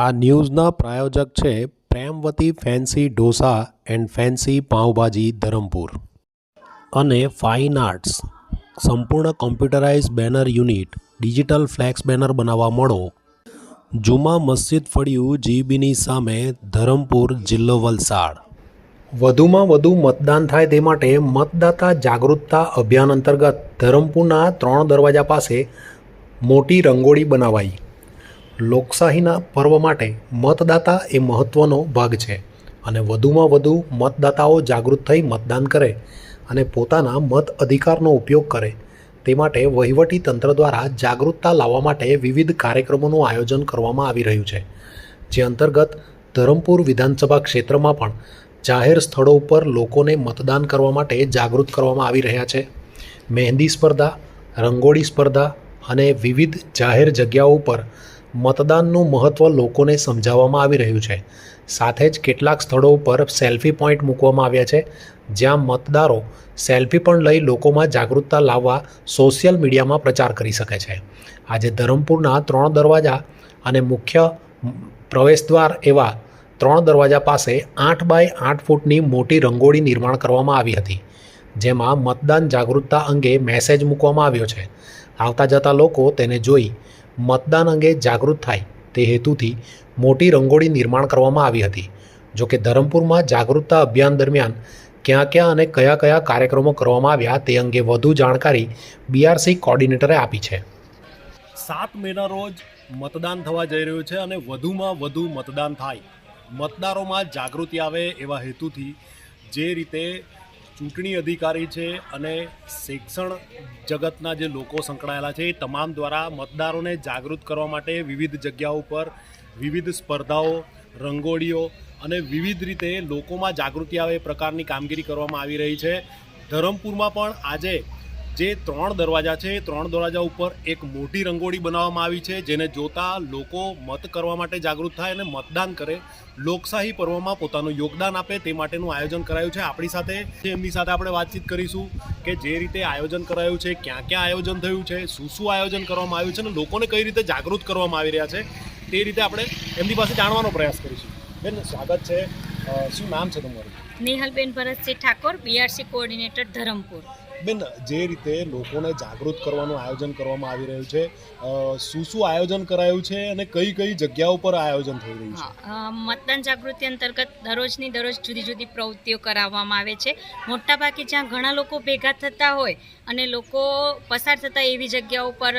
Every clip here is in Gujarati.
આ ન્યૂઝના પ્રાયોજક છે Premvati fancy dosa and fancy pav bhaji Dharampur. અને ફાઇન આર્ટ્સ. સંપૂર્ણ computerize banner unit, digital flex banner બનાવવા મળો. જુમા મસ્જિદ ફળિયું જીબીની સામે ધરમપુર જિલ્લો વલસાડ. વધુમાં વધુ મતદાન થાય તે માટે મતદાતા જાગૃતતા અભિયાન અંતર્ગત ધરમપુરના ત્રણ દરવાજા પાસે મોટી રંગોળી બનાવાઈ. લોકશાહીના પર્વ માટે મતદાતા એ મહત્ત્વનો ભાગ છે અને વધુમાં વધુ મતદાતાઓ જાગૃત થઈ મતદાન કરે અને પોતાના મત અધિકારનો ઉપયોગ કરે. તે માટે વહીવટી તંત્ર દ્વારા જાગૃતતા લાવવા માટે વિવિધ કાર્યક્રમોનું આયોજન કરવામાં આવી રહ્યું છે. જે અંતર્ગત ધરમપુર વિધાનસભા ક્ષેત્રમાં પણ જાહેર સ્થળો ઉપર લોકોને મતદાન કરવા માટે જાગૃત કરવામાં આવી રહ્યા છે. મહેંદી સ્પર્ધા, રંગોળી સ્પર્ધા અને વિવિધ જાહેર જગ્યાઓ ઉપર મતદાનનું મહત્ત્વ લોકોને સમજાવવામાં આવી રહ્યું છે. સાથે જ કેટલાક સ્થળો ઉપર સેલ્ફી પોઈન્ટ મૂકવામાં આવ્યા છે, જ્યાં મતદારો સેલ્ફી પણ લઈ લોકોમાં જાગૃતતા લાવવા સોશિયલ મીડિયામાં પ્રચાર કરી શકે છે. આજે ધરમપુરના ત્રણ દરવાજા અને મુખ્ય પ્રવેશદ્વાર એવા ત્રણ દરવાજા પાસે આઠ બાય આઠ ફૂટની મોટી રંગોળી નિર્માણ કરવામાં આવી હતી, જેમાં મતદાન જાગૃતતા અંગે મેસેજ મૂકવામાં આવ્યો છે. આવતા જતા લોકો તેને જોઈ મતદાન અંગે જાગૃત થાય તે હેતુથી મોટી રંગોળી નિર્માણ કરવામાં આવી હતી. જોકે ધરમપુરમાં જાગૃતતા અભિયાન દરમિયાન ક્યાં ક્યાં અને કયા કયા કાર્યક્રમો કરવામાં આવ્યા તે અંગે વધુ જાણકારી બીઆરસી કોર્ડિનેટરે આપી છે. સાત મેના રોજ મતદાન થવા જઈ રહ્યું છે અને વધુમાં વધુ મતદાન થાય. મતદારોમાં જાગૃતિ આવે એવા હેતુથી જે રીતે ચૂંટણી અધિકારી છે અને શિક્ષણ જગતના જે લોકો સંકળાયેલા છે એ તમામ દ્વારા મતદારોને જાગૃત કરવા માટે વિવિધ જગ્યાઓ ઉપર વિવિધ સ્પર્ધાઓ, રંગોળીઓ અને વિવિધ રીતે લોકોમાં જાગૃતિ આવે એ પ્રકારની કામગીરી કરવામાં આવી રહી છે. ધરમપુરમાં પણ આજે જે ત્રણ દરવાજા છે, એ ત્રણ દરવાજા ઉપર એક મોટી રંગોળી બનાવવામાં આવી છે, જેને જોતા લોકો મત કરવા માટે જાગૃત થાય અને મતદાન કરે. લોકશાહી પર્વમાં પોતાનું યોગદાન આપે તે માટેનું આયોજન કરાયું છે. આપણી સાથે એમની સાથે આપણે વાતચીત કરીશું કે જે રીતે આયોજન કરાયું છે, ક્યાં ક્યાં આયોજન થયું છે, શું શું આયોજન કરવામાં આવ્યું છે અને લોકોને કઈ રીતે જાગૃત કરવામાં આવી રહ્યા છે, તે રીતે આપણે એમની પાસે જાણવાનો પ્રયાસ કરીશું. બેન, સ્વાગત છે. શું નામ છે તમારું? નેહલબેન ભરતસિંહ ઠાકોર બીઆરસી કોઓર્ડિનેટર ધરમપુર. બેન જે રીતે લોકોને જાગૃત કરવાનું આયોજન કરવામાં આવી રહ્યું છે શું શું આયોજન કરાયું છે અને કઈ કઈ જગ્યાઓ પર આયોજન થઈ રહ્યું છે? મતદાન જાગૃતિ અંતર્ગત દરરોજની દરરોજ જુદી જુદી પ્રવૃત્તિઓ કરાવવામાં આવે છે. મોટાભાગે જ્યાં ઘણા લોકો ભેગા થતા હોય અને લોકો પસાર થતા એવી જગ્યાઓ પર,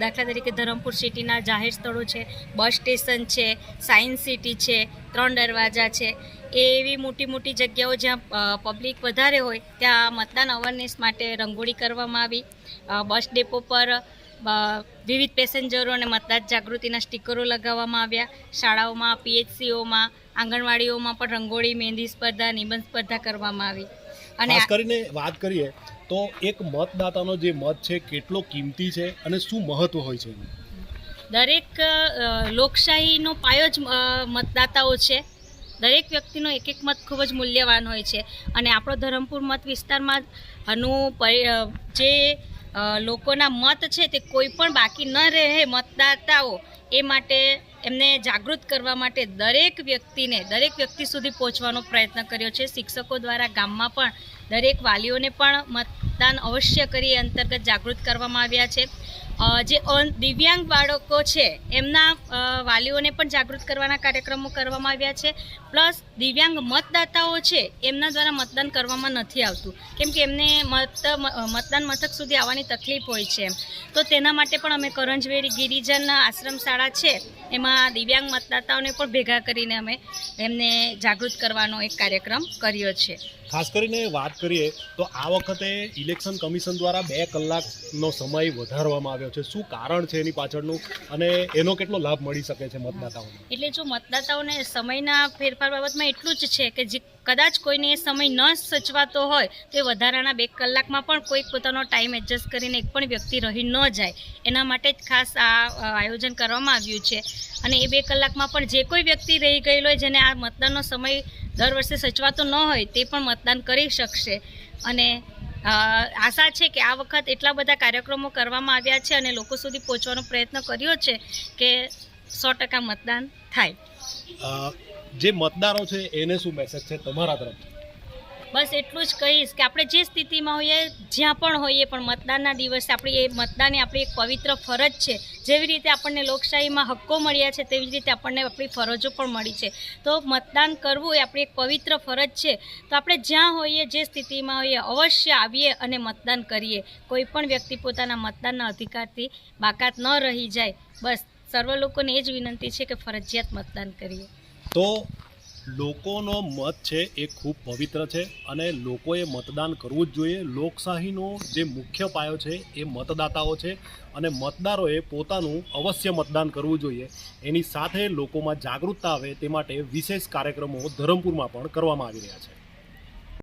દાખલા તરીકે ધરમપુર સિટીના જાહેર સ્થળો છે, બસ સ્ટેશન છે, સાયન્સ સિટી છે, ત્રણ દરવાજા છે. એવી મોટી મોટી જગ્યાઓ જ્યાં પબ્લિક વધારે હોય ત્યાં મતદાન અવેરનેસ માટે રંગોળી કરવામાં આવી. બસ ડેપો પર વિવિધ વિવિધ પેસેન્જરોને મતદાર જાગૃતિના સ્ટીકરો લગાવવામાં આવ્યા. શાળાઓમાં પીએચસીઓમાં આંગણવાડીઓમાં પણ રંગોળી મહેંદી સ્પર્ધા નિબંધ સ્પર્ધા કરવામાં આવી. અને કરીને વાત કરીએ તો એક મતદાતાનો જે મત છે કેટલો કિંમતી છે અને શું મહત્વ હોય છે દરેક લોકશાહીનો પાયો જ મતદાતાઓ છે. દરેક વ્યક્તિનો એક એક મત ખૂબ જ મૂલ્યવાન હોય છે. અને આપણો ધરમપુર મત વિસ્તારમાં આનું જે લોકોના મત છે તે કોઈ પણ બાકી ન રહે મતદાતાઓ એ માટે એમને જાગૃત કરવા માટે દરેક વ્યક્તિને, દરેક વ્યક્તિ સુધી પહોંચવાનો પ્રયત્ન કર્યો છે. શિક્ષકો દ્વારા ગામમાં પણ દરેક વાલીઓને પણ મતદાન અવશ્ય કરી અંતર્ગત જાગૃત કરવામાં આવ્યા છે. જે દિવ્યાંગ બાળકો છે, એમના વાલીઓને પણ જાગૃત કરવાના કાર્યક્રમો કરવામાં આવ્યા છે. પ્લસ, દિવ્યાંગ મતદાતાઓ છે, એમના દ્વારા મતદાન કરવામાં નથી આવતું. કેમ કે એમને મત મતદાન મથક સુધી આવવાની તકલીફ હોય છે તો તેના માટે પણ અમે કરંજવેરી ગિરિજન આશ્રમ શાળા છે, એમાં દિવ્યાંગ મતદાતાઓને પણ ભેગા કરીને અમે એમને જાગૃત કરવાનો એક કાર્યક્રમ કર્યો છે. ખાસ કરીને વાત કરીએ તો આ વખતે ઇલેક્શન કમિશન દ્વારા બે કલાકનો સમય વધારવામાં આવ્યો છે. શું કારણ છે એની પાછળનું? અને એનો કેટલો લાભ મળી શકે છે મતદાતાઓને? એટલે જો મતદાતાઓને સમયના ફેરફાર બાબતમાં એટલું જ છે કે જે કદાચ કોઈને એ સમય ન સચવાતો હોય તો એ વધારાના બે કલાકમાં પણ કોઈક પોતાનો ટાઈમ એડજસ્ટ કરીને એક પણ વ્યક્તિ રહી ન જાય. એના માટે જ ખાસ આ આયોજન કરવામાં આવ્યું છે. અને એ બે કલાકમાં પણ જે કોઈ વ્યક્તિ રહી ગયેલો હોય જેને આ મતદાનનો સમય દર વર્ષે સચવાતો ન હોય તે પણ મતદાન કરી શકશે. અને આશા છે કે આ વખત એટલા બધા કાર્યક્રમો કરવામાં આવ્યા છે અને લોકો સુધી પહોંચવાનો પ્રયત્ન કર્યો છે કે સો ટકા મતદાન થાય. જે મતદારો છે, એને શું મેસેજ છે તમારા તરફથી? બસ એટલું જ કહીશ કે આપણે જે સ્થિતિમાં હોઈએ, જ્યાં પણ હોઈએ, પણ મતદાનના દિવસે આપણી એ મતદાન એ આપણી એક પવિત્ર ફરજ છે. જેવી રીતે આપણને લોકશાહીમાં હક્કો મળ્યા છે, તેવી રીતે આપણને આપણી ફરજો પણ મળી છે. તો મતદાન કરવું એ આપણી એક પવિત્ર ફરજ છે. તો આપણે જ્યાં હોઈએ, જે સ્થિતિમાં હોઈએ, અવશ્ય આવીએ અને મતદાન કરીએ. કોઈ પણ વ્યક્તિ પોતાના મતદાનના અધિકારથી બાકાત ન રહી જાય. બસ સર્વ લોકોને એ જ વિનંતી છે કે ફરજિયાત મતદાન કરીએ. તો લોકોનો મત છે એ ખૂબ પવિત્ર છે અને લોકોએ મતદાન કરવું જ જોઈએ. લોકશાહીનો જે મુખ્ય પાયો છે એ મતદાતાઓ છે અને મતદારોએ પોતાનું અવશ્ય મતદાન કરવું જોઈએ. એની સાથે લોકોમાં જાગૃતતા આવે તે માટે વિશેષ કાર્યક્રમો ધરમપુરમાં પણ કરવામાં આવી રહ્યા છે.